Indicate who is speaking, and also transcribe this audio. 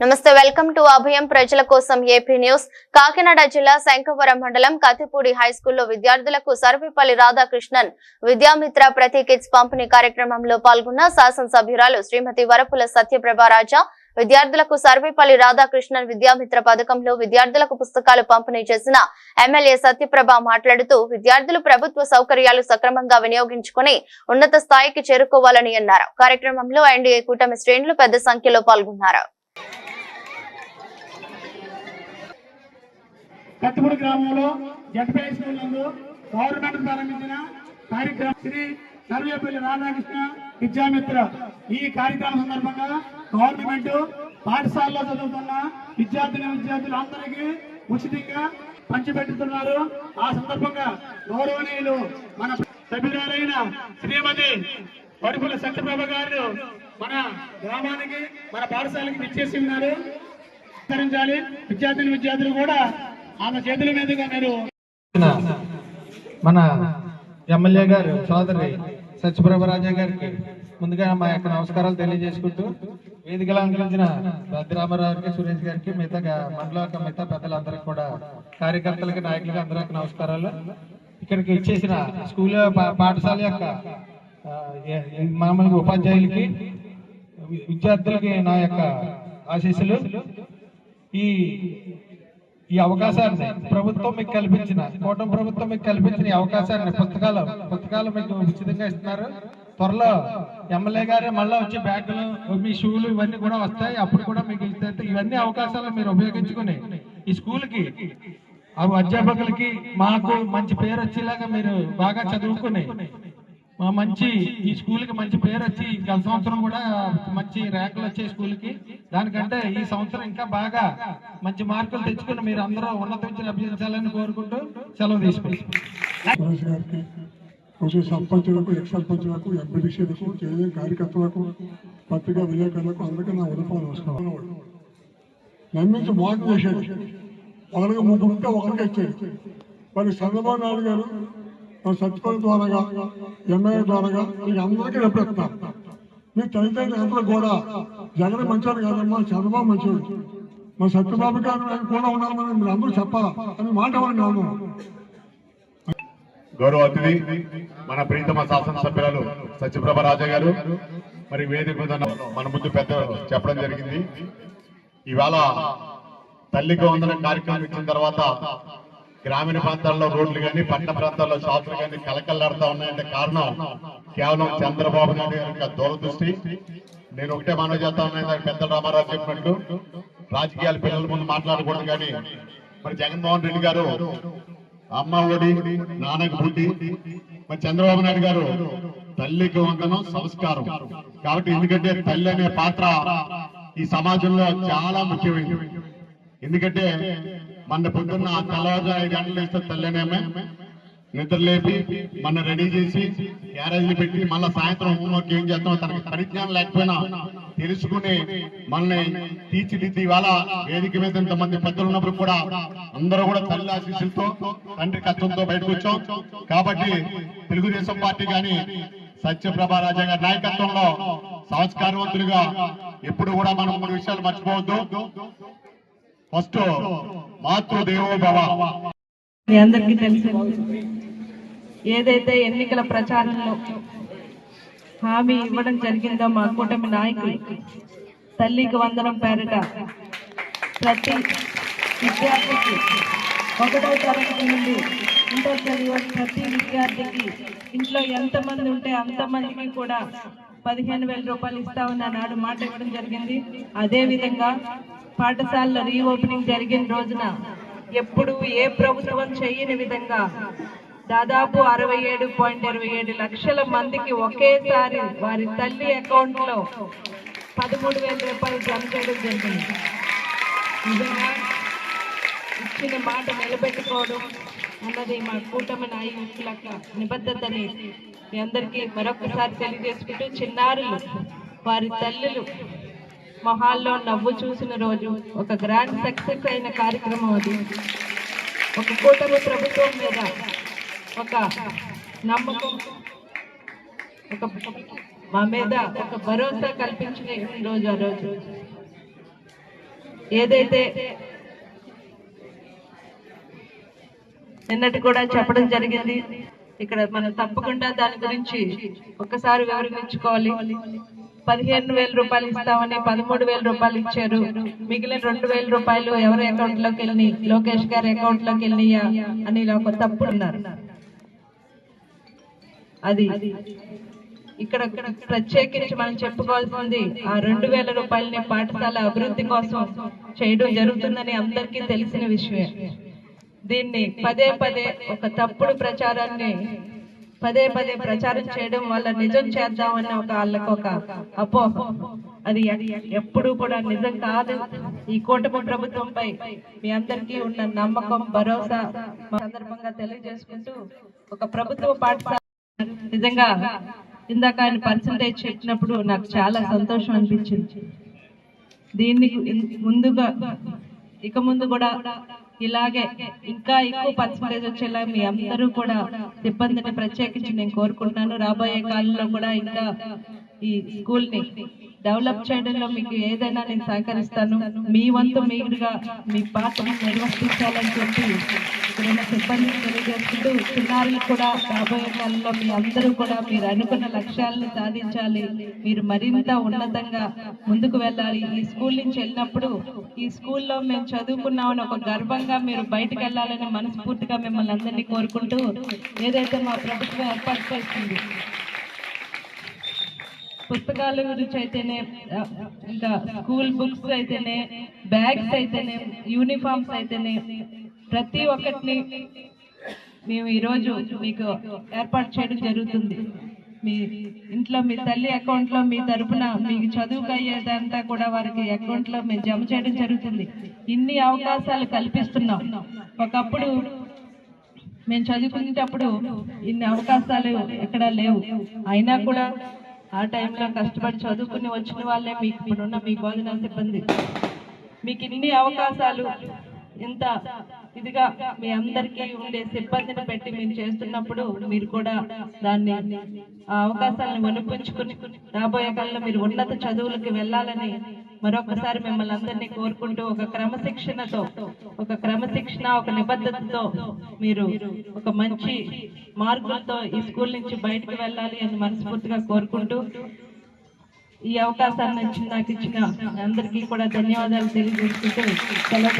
Speaker 1: నమస్తే welcome to అభయం ప్రజల కోసం ఏపీ న్యూస్. కాకినాడ జిల్లా శంఖవరం మండలం కతిపూడి హైస్కూల్లో విద్యార్థులకు సర్వేపల్లి రాధాకృష్ణన్ విద్యామిత్ర ప్రతి కిట్స్ పంపిణీ కార్యక్రమంలో పాల్గొన్న శాసనసభ్యురాలు శ్రీమతి వరపుల సత్యప్రభ రాజా విద్యార్థులకు సర్వేపల్లి రాధాకృష్ణన్ విద్యామిత్ర పథకంలో విద్యార్థులకు పుస్తకాలు పంపిణీ చేసిన ఎమ్మెల్యే సత్యప్రభ మాట్లాడుతూ విద్యార్థులు ప్రభుత్వ సౌకర్యాలు సక్రమంగా వినియోగించుకుని ఉన్నత స్థాయికి చేరుకోవాలని అన్నారు. కార్యక్రమంలో ఎన్డీఏ కూటమి శ్రేణులు పెద్ద సంఖ్యలో పాల్గొన్నారు.
Speaker 2: కత్తిపూడి గ్రామంలో జడ్పీ స్కూల్ నందు గవర్నమెంట్ ప్రారంభించిన కార్యక్రమం శ్రీ సర్వేపల్లి రాధాకృష్ణ విద్యామిత్ర. ఈ కార్యక్రమం సందర్భంగా గవర్నమెంట్ పాఠశాలలో చదువుతున్న విద్యార్థిని విద్యార్థులు అందరికీ ఉచితంగా పంచిపెట్టుతున్నారు ఆ సందర్భంగా గౌరవనీయులు మన సభ్యురాలైన శ్రీమతి పడుపుల సత్యప్రభ గారు మన గ్రామానికి మన పాఠశాలకి విచ్చేసి ఉన్నారు. సత్కరించాలి విద్యార్థిని విద్యార్థులు కూడా ఆమె చేతుల మీదుగా మీరు
Speaker 3: మన ఎమ్మెల్యే గారు సోదరి సత్యప్రభరాజా గారికి ముందుగా మా యొక్క నమస్కారాలు తెలియజేసుకుంటూ వేదికలు అలంకరించిన భద్రామరావుకి సురేష్ గారికి మిగతా మండల యొక్క మిగతా పెద్దలందరికీ కూడా కార్యకర్తలకి నాయకులకి అందరికి నమస్కారాలు. ఇక్కడికి ఇచ్చేసిన స్కూల్ పాఠశాల యొక్క మామూలుగా ఉపాధ్యాయులకి విద్యార్థులకి నా యొక్క ఆశీస్సులు. ఈ ఈ అవకాశాన్ని ప్రభుత్వం మీకు కల్పించిన కూటమి ప్రభుత్వం మీకు కల్పించిన ఈ అవకాశాన్ని పుస్తకాలు పుస్తకాలు మీకు ఉచితంగా ఇస్తున్నారు. త్వరలో ఎమ్మెల్యే గారే మళ్ళీ వచ్చి బ్యాగులు మీ షూలు ఇవన్నీ కూడా వస్తాయి. అప్పుడు కూడా మీకు ఇవన్నీ అవకాశాలు మీరు ఉపయోగించుకుని ఈ స్కూల్కి అధ్యాపకులకి మాకు మంచి పేరు వచ్చేలాగా మీరు బాగా చదువుకుని మా మంచి ఈ స్కూల్కి మంచి పేరు వచ్చి గత సంవత్సరం కూడా మంచి ర్యాంకులు వచ్చాయి స్కూల్కి దానికంటే ఈ సంవత్సరం ఇంకా బాగా మంచి మార్కులు తెచ్చుకుని మీరు అందరూ ఉన్నత విద్యను అభ్యసించాలని కోరుకుంటూ సెలవు తీసుకుంటాం
Speaker 4: రోజు సర్పంచులకు ఎక్స్ సర్పంచులకు ఎంపీడీసీలకు జేఏ కార్యకర్తలకు పత్రికా విలేకరులకు అందరికీ నా ఉదయం నమస్కారం. నమ్మించి మోసం చేసేది. ఒకరికి ముగ్గురు ఉంటే ఒకరికి ఇచ్చేది. మరి చంద్రబాబు నాయుడు గారు మరి సత్యపల్లి ద్వారాగా ఎమ్మెల్యే ద్వారాగా మీకు అందరికీ రెప్పెడతారు మీ తల్లిదండ్రులు అందరూ కూడా జగన్ మంచివాడు కాదమ్మా చంద్రబాబు మంచివాడు మా సత్యబాబు గారు కూడా ఉండాలని మీరు అందరూ చెప్పాలా? అని మాట ఇవ్వండి అవును
Speaker 5: గౌరవ అతిథి మన ప్రీతమ శాసనసభ్యురాలు సత్యప్రభ రాజా గారు మరి వేదిక మీద మన ముందు పెద్ద చెప్పడం జరిగింది. ఇవాళ తల్లికి వందన కార్యక్రమం ఇచ్చిన తర్వాత గ్రామీణ ప్రాంతాల్లో రోడ్లు కానీ పట్టణ ప్రాంతాల్లో షాపులు కానీ కలకల్లాడుతా ఉన్నాయంటే కారణం కేవలం చంద్రబాబు నాయుడు గారి యొక్క దూరదృష్టి. నేను ఒకటే మనవి చేస్తా ఉన్నాను పెద్ద రామారావు చెప్పినట్టు రాజకీయాల పిల్లల ముందు మాట్లాడకూడదు కానీ మరి జగన్మోహన్ రెడ్డి గారు అమ్మ ఒడి నాన్నకు బుద్ధి మరి చంద్రబాబు నాయుడు గారు తల్లికి వందనం సంస్కారం. కాబట్టి ఎందుకంటే తల్లి అనే పాత్ర ఈ సమాజంలో చాలా ముఖ్యమైనది. ఎందుకంటే మన పొద్దున్న తెల్లవారు ఐదు గంటలు వేస్తే తల్లినేమే. నిద్ర లేపి మన రెడీ చేసి గ్యారేజ్లు పెట్టి మళ్ళీ సాయంత్రం హోంవర్క్ ఏం చేస్తామో తనకి పరిజ్ఞానం లేకపోయినా తెలుసుకుని మనల్ని తీర్చిదిద్ది ఇవాళ వేదిక మీద ఇంతమంది పెద్దలు ఉన్నప్పుడు కూడా అందరూ కూడా తల్లి ఆశీస్సులతో తండ్రి కష్టంతో బయటకు వచ్చాం. కాబట్టి తెలుగుదేశం పార్టీ కానీ సత్యప్రభ రాజా గారి నాయకత్వంలో సంస్కారవంతులుగా ఎప్పుడు కూడా మనం మూడు విషయాలు మర్చిపోవద్దు. ఫస్ట్ మాతృదేవోభవ
Speaker 6: మీ అందరికీ తెలిసి ఏదైతే ఎన్నికల ప్రచారంలో హామీ ఇవ్వడం జరిగిందో మా కూటమి నాయకులు తల్లికి వందనం పేరిట ప్రతి విద్యార్థికి ఒకటో తరగతి నుండి ఇంటర్ చదివే ప్రతి విద్యార్థికి ఇంట్లో ఎంతమంది ఉంటే అంతమందికి కూడా పదిహేను వేల రూపాయలు ఇస్తామని ఆనాడు మాట ఇవ్వడం జరిగింది. అదే విధంగా పాఠశాలలో రీఓపెనింగ్ జరిగిన రోజున ఎప్పుడు ఏ ప్రభుత్వం చేయని విధంగా దాదాపు అరవై ఏడు పాయింట్ ఇరవై ఏడు లక్షల మందికి ఒకేసారి వారి తల్లి అకౌంట్లో పదమూడు వేల రూపాయలు జమ చేయడం జరిగింది. నిజంగా ఇచ్చిన మాట నిలబెట్టుకోవడం అన్నది మా కూటమి నాయకుల నిబద్ధతని మీ అందరికీ మరొకసారి తెలియజేసుకుంటూ చిన్నారులు వారి తల్లులు మొహాల్లో నవ్వు చూసిన రోజు ఒక గ్రాండ్ సక్సెస్ అయిన కార్యక్రమం అది. ఒక కూటమి ప్రభుత్వం మీద ఒక నమ్మకం ఒక మా మీద ఒక భరోసా కల్పించిన రోజు ఆ రోజు. ఏదైతే నిన్నటి కూడా చెప్పడం జరిగింది ఇక్కడ మనం తప్పకుండా దాని గురించి ఒక్కసారి వివరించుకోవాలి. పదిహేను వేల రూపాయలు ఇస్తామని పదమూడు వేల రూపాయలు ఇచ్చారు. మిగిలిన రెండు వేల రూపాయలు ఎవరి అకౌంట్లోకి వెళ్ళి లోకేష్ గారి అకౌంట్లోకి వెళ్ళియా అని ఒక తప్పుడు ఉన్నారు అది ఇక్కడ ప్రత్యేకించి మనం చెప్పుకోవాల్సింది ఆ రెండు వేల రూపాయలని పాఠశాల అభివృద్ధి కోసం చేయడం జరుగుతుందని అందరికీ తెలిసిన విషయమే. దీన్ని పదే పదే ఒక తప్పుడు ప్రచారాన్ని పదే పదే ప్రచారం చేయడం వల్ల నిజం చేద్దామని ఒక వాళ్ళకు ఒక అపోహ అది ఎప్పుడు కూడా నిజం కాదు. ఈ కూటమి ప్రభుత్వంపై మీ అందరికీ ఉన్న నమ్మకం భరోసా సందర్భంగా తెలియజేసుకుంటూ ఒక ప్రభుత్వ పాఠశాల నిజంగా ఇందాక ఆయన పర్సంటేజ్ చెప్పినప్పుడు నాకు చాలా సంతోషం అనిపించింది. దీన్ని ముందుగా ఇక ముందు కూడా ఇలాగే ఇంకా ఎక్కువ పర్సంటేజ్ వచ్చేలా మీ అందరూ కూడా సిబ్బందిని ప్రత్యేకించి నేను కోరుకుంటున్నాను. రాబోయే కాలంలో కూడా ఇంకా ఈ స్కూల్ని డెవలప్ చేయడంలో మీకు ఏదైనా నేను సహకరిస్తాను. మీ వంతు మీరుగా మీ పాత్రను నిర్వర్తించాలని చెప్పి ఇక్కడున్న సిబ్బందిని తెలియజేసుకుంటూ చిన్నారులు కూడా రాబోయే కాలంలో మీ అందరూ కూడా మీరు అనుకున్న లక్ష్యాలను సాధించాలి. మీరు మరింత ఉన్నతంగా ముందుకు వెళ్ళాలి. ఈ స్కూల్ నుంచి వెళ్ళినప్పుడు ఈ స్కూల్లో మేము చదువుకున్నామని ఒక గర్వంగా మీరు బయటకు వెళ్ళాలని మనస్ఫూర్తిగా మిమ్మల్ని అందరినీ కోరుకుంటూ ఏదైతే మా ప్రభుత్వం ఏర్పాటు చేస్తుంది పుస్తకాల గురించి అయితేనే ఇంకా స్కూల్ బుక్స్ అయితేనే బ్యాగ్స్ అయితేనే యూనిఫామ్స్ అయితేనే ప్రతి ఒక్కటిని మేము ఈరోజు మీకు ఏర్పాటు చేయడం జరుగుతుంది. మీ ఇంట్లో మీ తల్లి అకౌంట్లో మీ తరపున మీకు చదువుకు అయ్యేదంతా కూడా వారికి అకౌంట్లో మేము జమ చేయడం జరుగుతుంది. ఇన్ని అవకాశాలు కల్పిస్తున్నాం. ఒకప్పుడు మేము చదువుకునేటప్పుడు ఇన్ని అవకాశాలు ఎక్కడా లేవు. అయినా కూడా ఆ టైంలో కష్టపడి చదువుకుని వచ్చిన వాళ్ళే మీకు ఇప్పుడున్న మీ బోధనా సిబ్బంది. మీకు ఇన్ని అవకాశాలు ఇంత ఇదిగా మీ అందరికీ ఉండే సిబ్బందిని పెట్టి మీరు చేస్తున్నప్పుడు మీరు కూడా దాన్ని ఆ అవకాశాలను వనిపించుకుని రాబోయే కాలంలో మీరు ఉన్నత చదువులకు వెళ్ళాలని మరొకసారి మిమ్మల్ని అందరినీ కోరుకుంటూ ఒక క్రమశిక్షణతో ఒక క్రమశిక్షణ ఒక నిబద్ధతతో మీరు ఒక మంచి మార్కులతో ఈ స్కూల్ నుంచి బయటకు వెళ్ళాలి అని మనస్ఫూర్తిగా కోరుకుంటూ ఈ అవకాశాన్ని ఇచ్చిన నాకు ఇచ్చిన అందరికీ కూడా ధన్యవాదాలు తెలియజేసుకుంటూ సెలవు